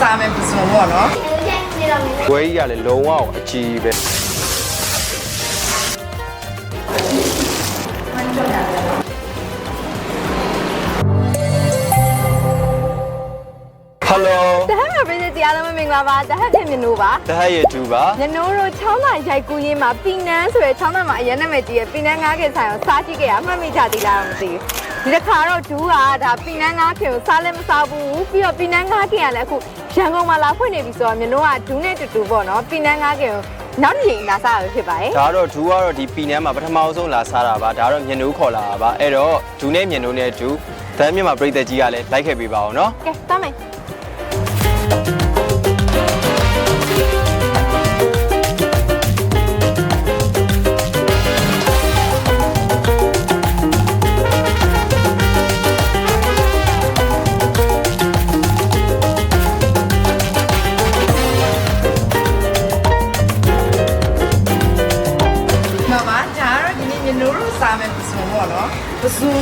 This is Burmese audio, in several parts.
စားမယ်ပစုံပေါ့နော်ဝဲကြီးကလည်းလုံးဝအကြီးပဲဟယ်လိုတဟက်မှာပြည်တရားလုံးမင်္ဂလာပါတဟက်ဖြစ်မြနိုးပါတဟရဲ့တူပါမြနိုးတို့ချောင်းသာရိုက်ကူးရင်းမှာပီနန်းဆိုတဲ့ချောင်းသာမှာအရင်နာမည်ကြီးရဲ့ပီနန်းငါးခင်ဆိုင်ကိုစားကြည့်ခဲ့ရမှတ်မိကြသေးလားမသိဘူးဒီတစ်ခါတော့ဒူးကဒါပီနန်းငါးခင်ကိုစားလည်းမစားဘူးပြီးတော့ပီနန်းငါးခင်ကလည်းအခု ရန်ကုန်မှာလာဖွင့်နေပြီဆိုတော့မြနိုးကဒူးနဲ့တူတူပေါ့နော်ပီနန်းငါးခင်ကိုနောက်တစ်ချိန်လာစားရဖြစ်ပါတယ်ဒါတော့ဒူကတော့ဒီပီနန်းမှာပထမဆုံးလာစားတာပါဒါတော့မြင်နိုးခေါ်လာတာပါအဲ့တော့ဒူနဲ့မြင်နိုးနဲ့ဒူတန်းမြန်မာပြည်သက်ကြီးကလည်းလိုက်ခဲ့ပေးပါအောင်နော်ကဲသွားမယ်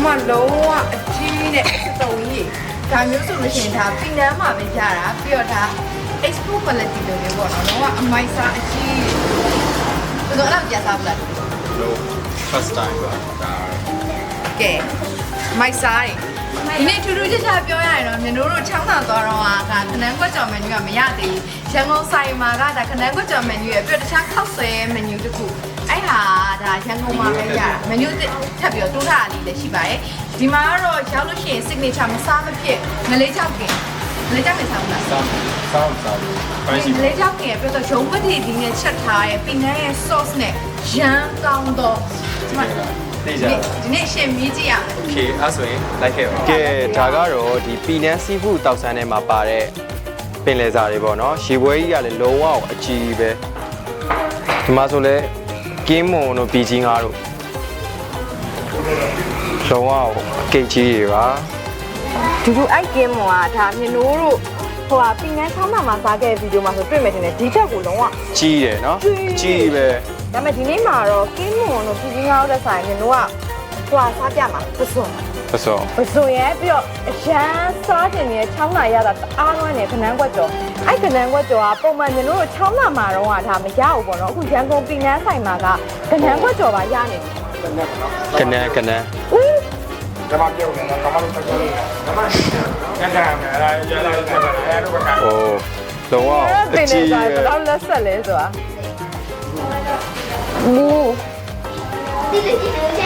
မလုံးဝအကြီးနဲ့တုံကြီးဒါမျိုးဆိုလို့ရှိရင်ဒါပီနန်းမှာပဲရတာပြီးတော့ဒါ export quality လိုမျိုးပေါ့နော်လုံးဝအမိုက်စားအကြီးဘယ်လိုလဲကြာစားဘူးလားလို့ first time ပါဒါကဲမိုက်စားတယ်ဒီနေ့ထူးထူးခြားခြားပြောရရင်တော့မြန်တို့တို့ချောင်းသာသွားတော့ကခနန်းကွက်ကြော်မန်နူကမရသေးဘူးရန်ကုန်ဆိုင်မှာကဒါခနန်းကွက်ကြော်မန်နူရဲ့ပြီးတော့တခြားခောက်ဆွဲမန်နူတစ်ခု အဲ့ဟာဒါရန်ကုန်မှာပဲရတာမန်နူတစ်ထပ်ပြီးတော့တိုးထားတာလေးလည်းရှိပါတယ်ဒီမှာကတော့ရောက်လို့ရှိရင် signature မစားမဖြစ်ငလေးချောက်ကင်ငလေးချောက်ကင်စားမလား စားစားစားလို့ပိုင်းရှိ ငလေးချောက်ကင်ပြတော့ရုံးမထီဒီနဲ့ချက်ထားရဲ့ပင်နန်းရဲ့ sauce နဲ့ရမ်းကောင်းတော့ဒီမှာ သိကြ ဒီနေ့ရှင်မြည်ကြည့်ရမယ် โอเคအဲ့ဆိုရင်လိုက်ခဲ့ပါကဲဒါကတော့ဒီပီနန်းစီဖူးတောက်ဆန်းထဲမှာပါတဲ့ပင်လယ်စာတွေပေါ့နော်ရေပွဲကြီးကလည်းလုံးဝအကြီးပဲဒီမှာဆိုလဲ ကင်းမွန်တို့ဘီကြီးငါတို့လုံးဝအကိတ်ကြီးတွေပါဒူဒူအိုက်ကင်းမောကဒါမြနိုးတို့ဟိုဟာပင်နန်းချောင်းသာမှာစားခဲ့တဲ့ဗီဒီယိုမှာဆိုတွေ့မယ်ထင်တယ်ဒီချက်ကိုလုံးဝကြီးတယ်နော်ကြီးအကြီးပဲဒါပေမဲ့ဒီနေ့မှာတော့ကင်းမွန်တို့ပြည်ကြီးငေါ့တဲ့ဆိုင်မြင်တို့ကဟိုဟာစားပြမှာပစွန် သစောပစွန်ရဲ့ပြီးတော့အရန်စားတင်နေတဲ့ချောင်းလာရတာတအားလွှမ်းနေခနန်းကွက်ကျော်အဲ့ခနန်းကွက်ကျော်ကပုံမှန်မြင်တို့ချောင်းလာမှာတော့ကဒါမရဘူးပေါ့နော်အခုရန်ကုန်ပြည်နန်းဆိုင်မှာကခနန်းကွက်ကျော်ပါရနေပြီကနန်းကနန်းဦးကျွန်မပြုတ်နေတာကျွန်မတို့ဆက်ကြလို့ကျွန်မကန်ကန်မယ်အဲ့ဒါရလာဆက်တယ်အဲ့ဒါကဟိုလုံးဝအဲ့အပင်နေကြီးဆိုင်ပဲဘယ်တော့လက်ဆက်လဲဆိုတာမူက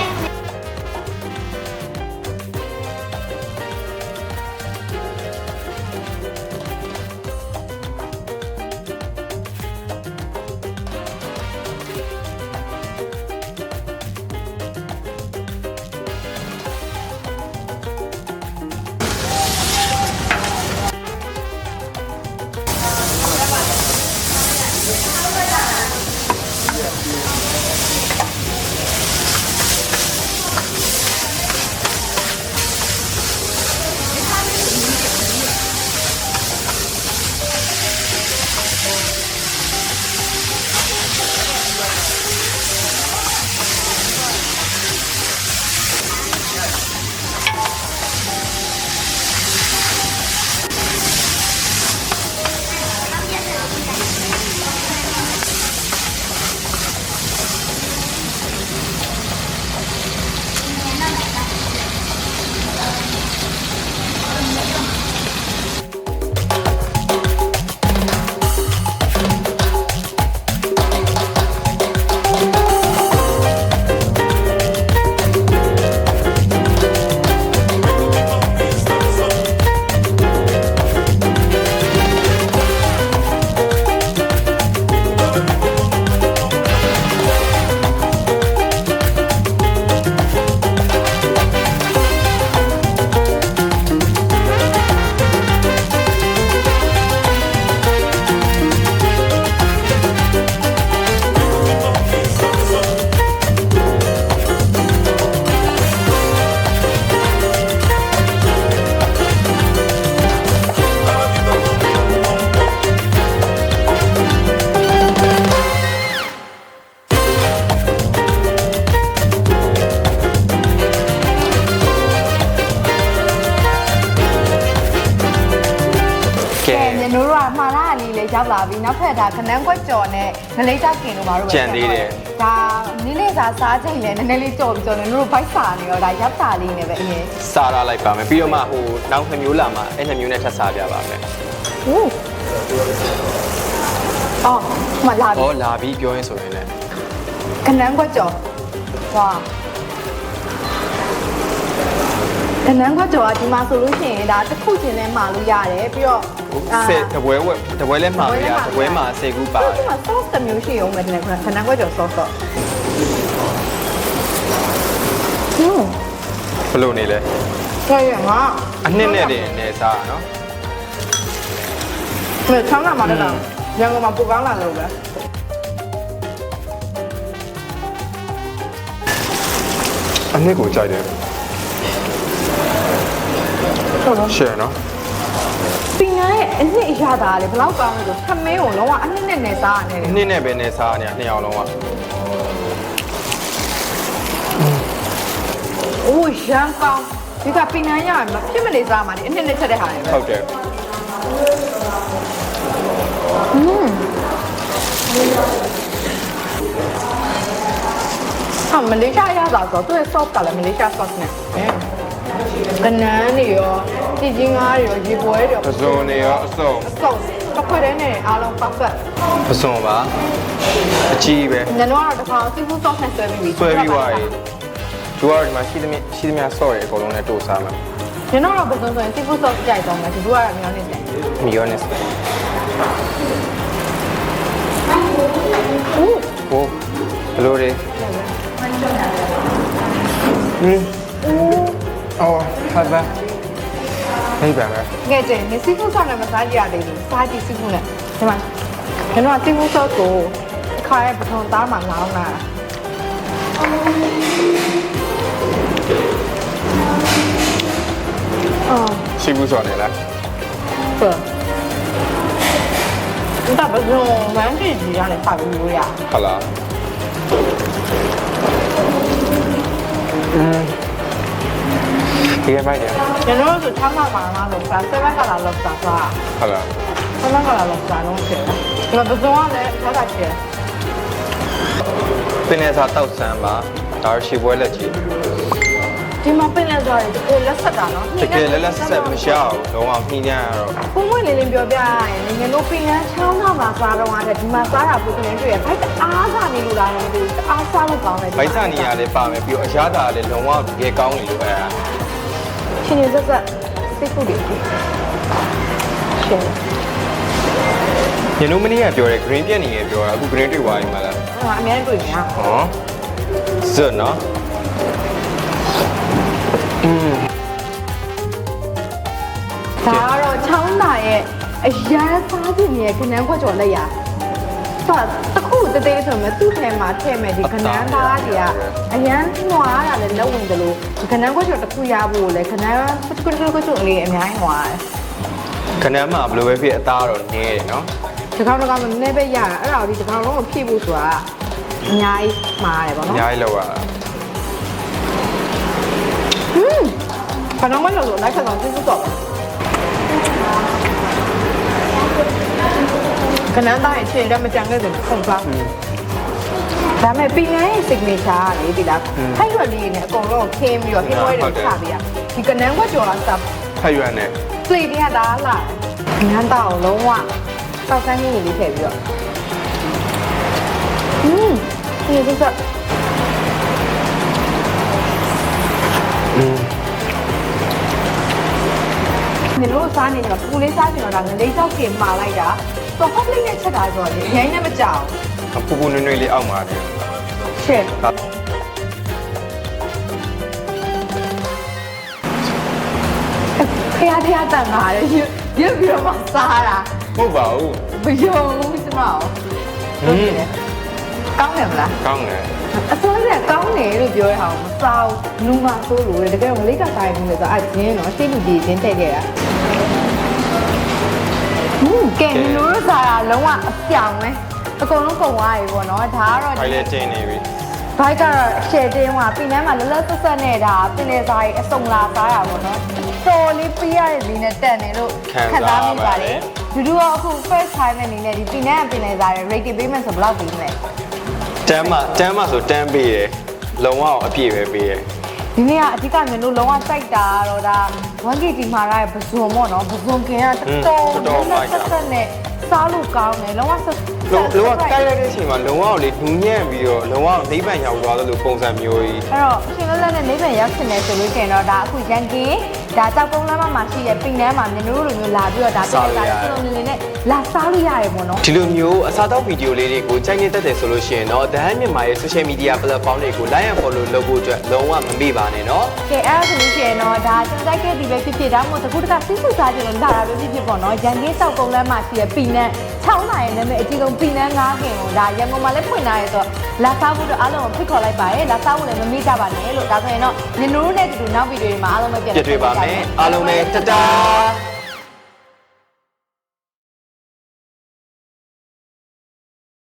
ရောက်လာပြီနောက်ထပ်ဒါခနန်းကွက်ကြော်နဲ့ငလေးတောက်ကင်တို့ဘာလို့ပဲကြံသေးတယ် ဒါနည်းလေးစားစားချိန်လဲနည်းနည်းလေးကြော်ပြီးကြော်နေတို့ဘိုက်စာနေရောဒါရပ်စာလေးနဲ့ပဲအရင်စားရလိုက်ပါမယ်ပြီးတော့မှဟိုနောက်နှစ်မျိုးလာမှအဲ့နှစ်မျိုးနဲ့ထပ်စားပြပါမယ်ဟူးအော်မလာပြီ ဟောလာပြီးပြောရင်ဆိုရင်လည်းခနန်းကွက်ကြော်ဝါခနန်းကွက်ကြော်ကဒီမှာဆိုလို့ရှိရင်ဒါတစ်ခုချင်းနဲ့မှာလို့ရတယ်ပြီးတော့ ဆယ်တပွဲဝက်တပွဲလဲမှာပြရတပွဲမှာဆယ်ခုပါဒီမှာ sauce တစ်မျိုးရှိအောင်မယ်ဒီနေ့ခနန်းကွက်ကြော် sauce တော့ဟင်းဘယ်လိုနေလဲကဲရငါအနှစ်နဲ့တည်းနေစားတာနော်မြေချမ်းလာမှာလည်းတော့ရန်ကုန်မှာပိုကောင်းလာလို့ပဲအနှစ်ကိုကြိုက်တယ်ဟုတ်လားရှယ်နော် ပင်ငန်းရဲ့အနှစ်အရသာလေဘယ်လောက်ကောင်းလဲဆိုခမင်းကိုလုံးဝအနှစ်နဲ့နဲ့စားရတယ်အနှစ်နဲ့ပဲနေစားနေတာနှစ်ယောက်လုံးကအိုးရန်ကောင်းဒီကပင်ငန်းရမဖြစ်မနေစားမှာဒီအနှစ်နဲ့ချက်တဲ့ဟာတွေပဲဟုတ်တယ်ဟာမလေးရှားရသာဆိုသူ့ရဲ့ sauce ကလည်းမလေးရှား sauce နဲ့ကနန်းတွေရော ကြည်ကြီးငါးတွေရောရေပွဲတွေရောပစုံနေရောအစုံ sauce တစ်ခွက်တည်းနဲ့အားလုံး perfect ပစုံပါအကြီးပဲညနေတော့တစ်ခါ seafood sauce နဲ့ဆွဲပြီးပြီဆွဲပြီးသွားပြီသူကတော့ဒီမှာရှိသမျှရှိသမျှဆော့ရအကုန်လုံးနဲ့တို့စားမှာညနေတော့ဘယ်လိုဆိုရင် seafood sauce ကြိုက်တော့မယ်ဒီလိုကတော့မျိုးနေတယ်မီယောနစ်ဦးဟိုဘယ်လိုလဲဟင်းအော်ဟာဘာ ဟိုင်ပါလားငယ်ချင်းနေ seafood sauce နဲ့မစားကြရသေးဘူးစားကြည့် seafood နဲ့ဒီမှာညနေတော့ seafood sauce ကိုခါရဲ့ပထုံသားမှာလောင်းလာအော်ရှိဘူးဆိုနေလားဟုတ်ဒါဘယ်လိုဝမ်းကြည့်ကြည့်ရလဲပါပြီးလို့ရဟုတ်လားอืม ဒီကမိုက်တယ်ညနေတော့ဆိုချမ်းသာပါလားလို့စား7ကလာလောက်စားစားဟုတ်လား7ကလာလောက်စားတော့ဖြစ်တယ်ဒီမှာဘယ်တော့လဲဆက်တာချင်ပင်နေစားတောက်ဆန်းပါဒါရှိပွဲလက်ကြီးဒီမှာပင်လက်စားတယ်ကိုလက်ဆက်တာနော်တကယ်လည်းလက်ဆက်မရှောက်လုံးဝနှီးညံ့ရတော့ဘုံဝင်လေးလေးပြောပြရရင်ငယ်တို့ပင်ကန်းချောင်းသားမှာစားတော့တဲ့ဒီမှာစားတာပုဂ္ဂိုလ်တွေရဲ့ဘိုက်အားစားနေလို့လားမသိဘူးအားစားလို့ကောင်းတယ်ဗိုက်ဆန်နီယာလည်းပါမယ်ပြီးတော့အရသာလည်းလုံးဝရေကောင်းနေလို့အဲ ချင်းချင်းဆက်ဆက်စိတ်ကူတွေရှင်ညနုမနီကပြောတယ် green ပြက်နေရပြောတာအခု green တွေ့သွားပြီမလားဟိုအများကြီးတွေ့နေရဟောဇွတ်နော်อืมဒါကတော့ချောင်းသားရဲ့အရန်စားခြင်းရဲ့ခဏန်းခွက်ကျော်လက်ရ ဆိုတော့တခုတသေးဆိုမှသူ့ထဲမှာထည့်မဲ့ဒီခဏန်းသားတွေကအရန်နွားတာလည်းလက်ဝင်တယ်လို့ဒီခဏန်းခွက်ကျော်တစ်ခုရဖို့လည်းခဏန်းခွက်ခွက်ခွက်ခွက်ကျော်လေးအများကြီးနွားတယ်ခဏမှဘယ်လိုပဲဖြစ်အသားတော့နည်းတယ်နော်ဒီကောင်တော့ကမနည်းပဲရတာအဲ့ဒါကိုဒီဒီကောင်လုံးကိုဖြည့်ဖို့ဆိုတာအများကြီးမှားတယ်ပေါ့အနော်များကြီးလောက်ရတာဟွန်းခဏမှလို့လိုက်ခဏစစ်စစ်တော့ 可能当然去人家们讲那种碰撞。ဒါပေမဲ့ပီနိုင်း signature ကလေဒီလားထိုက်ရွက်လေးနဲ့အကုန်လုံးခင်းပြီးတော့ဟင်းဝဲတွေချပေးရဒီကနန်းခွက်ကျော်ကစပ်ထိုက်ရွက်နဲ့တွေ့ပြတာလားငန်းတောက်လုံးဝတောက်ဆန်းကြီးလေးထည့်ပြီးတော့อืมဒီကိစ္စနင်တို့စားနေကြပူလေးစားနေတော့ဒါငလေးကြောက်ကင်မာလိုက်တာ တော့ဟော့ပလေးနဲ့ချက်တာဆိုတော့လေအရင်နဲ့မကြောက်ပူပူနွေ့နွေ့လေးအောက်မှာတယ်ရှယ်ဖျားဖျားတန်ပါလေရွရွပြီးတော့မှစားတာဟုတ်ပါဘူးမယုံဘူးကျမအောင်ဟင်းကောင်းတယ်မလားကောင်းတယ်အစိုးရကောင်းတယ်လို့ပြောရအောင်မစားဘူးလူမဆိုးလို့လေတကယ်မလေးကစားရင်လည်းဆိုအကျင်းတော့ရှင်းလူကြီးချင်းထည့်ခဲ့တာ ဟင်းကဲနင်တို့စားတာလုံးဝအပြောင်ပဲအကုန်လုံးကုန်သွားပြီပေါ့နော်ဒါကတော့ဖိုင်လည်းကျင်းနေပြီဘိုက်ကတော့ရှယ်တင်းကပင်ထဲမှာလလတ်ဆက်ဆက်နဲ့ဒါပင်လေစားရေးအစုံလာစားတာပေါ့နော်တော်လေးပြရတဲ့လေးနဲ့တက်နေလို့ခံစားမိပါတယ်ဒီဒူဒူကအခု first time အနေနဲ့ဒီပီနန်းပင်လေစားရဲ့ rating ပေးမယ်ဆိုဘယ်လောက်ပေးမလဲတမ်းမတမ်းမဆိုတမ်းပေးတယ်လုံအောင်အပြည့်ပဲပေးတယ် ဒီနေ့ကအဓိကမျိုးလို့လုံးဝစိုက်တာတော့ဒါ 1kg မှာရတဲ့ပဇွန်ပေါ့နော်ပဇွန်ကင်ကတော်တော်ဆက်ဆက်နဲ့စားလို့ကောင်းတယ်လုံးဝဆက်လုံလုံအောင်တိုက်ရတဲ့အချိန်မှာလုံအောင်လေဒူးညံ့ပြီးတော့လုံအောင်နိဗ္ဗာန်ရောက်သွားသလိုပုံစံမျိုးကြီးအဲ့တော့အရှင်လက်လက်နဲ့နေပြန်ရောက်ချင်တယ်ဆိုလို့ရှိရင်တော့ဒါအခုရန်ကင်း ဒါကြောက်ကုန်းလမ်းမမှာရှိတဲ့ပိနန်းမှာမြန်တို့လိုမျိုးလာပြီးတော့ဒါပြောတာလေကျွန်တော်နေနေနဲ့လာစားလို့ရတယ်ပေါ့နော်ဒီလိုမျိုးအစားတောက်ဗီဒီယိုလေးတွေကိုကြိုက်နေတတ်တယ်ဆိုလို့ရှိရင်တော့ဒဟန်မြန်မာရဲ့ social media platform တွေကို like and follow လုပ်ဖို့အတွက်လုံးဝမမေ့ပါနဲ့နော်ကဲအဲ့ဒါဆိုလို့ရှိရင်တော့ဒါကျွန်တော်ကြိုက်ခဲ့ဒီပဲဖြစ်ဖြစ်ဒါမှမဟုတ်တကူတကစစ်စစ်စားကြလို့လာတာပဲဖြစ်ဖြစ်ပေါ့နော်ရန်ကင်းကြောက်ကုန်းလမ်းမှာရှိတဲ့ပိနန်း6နိုင်နာမည်အကြီးဆုံးပိနန်း9ခင်ကိုဒါရန်ကုန်မှာလည်းဖွင့်ထားရဲဆိုတော့လာစားဖို့တော့အားလုံးကိုဖိတ်ခေါ်လိုက်ပါတယ်လာစားဖို့လည်းမမေ့ကြပါနဲ့လို့ဒါဆိုရင်တော့နင်တို့နဲ့တူတူနောက်ဗီဒီယိုတွေမှာအားလုံးပဲပြန်တွေ့ပါမယ်အားလုံးပဲတတား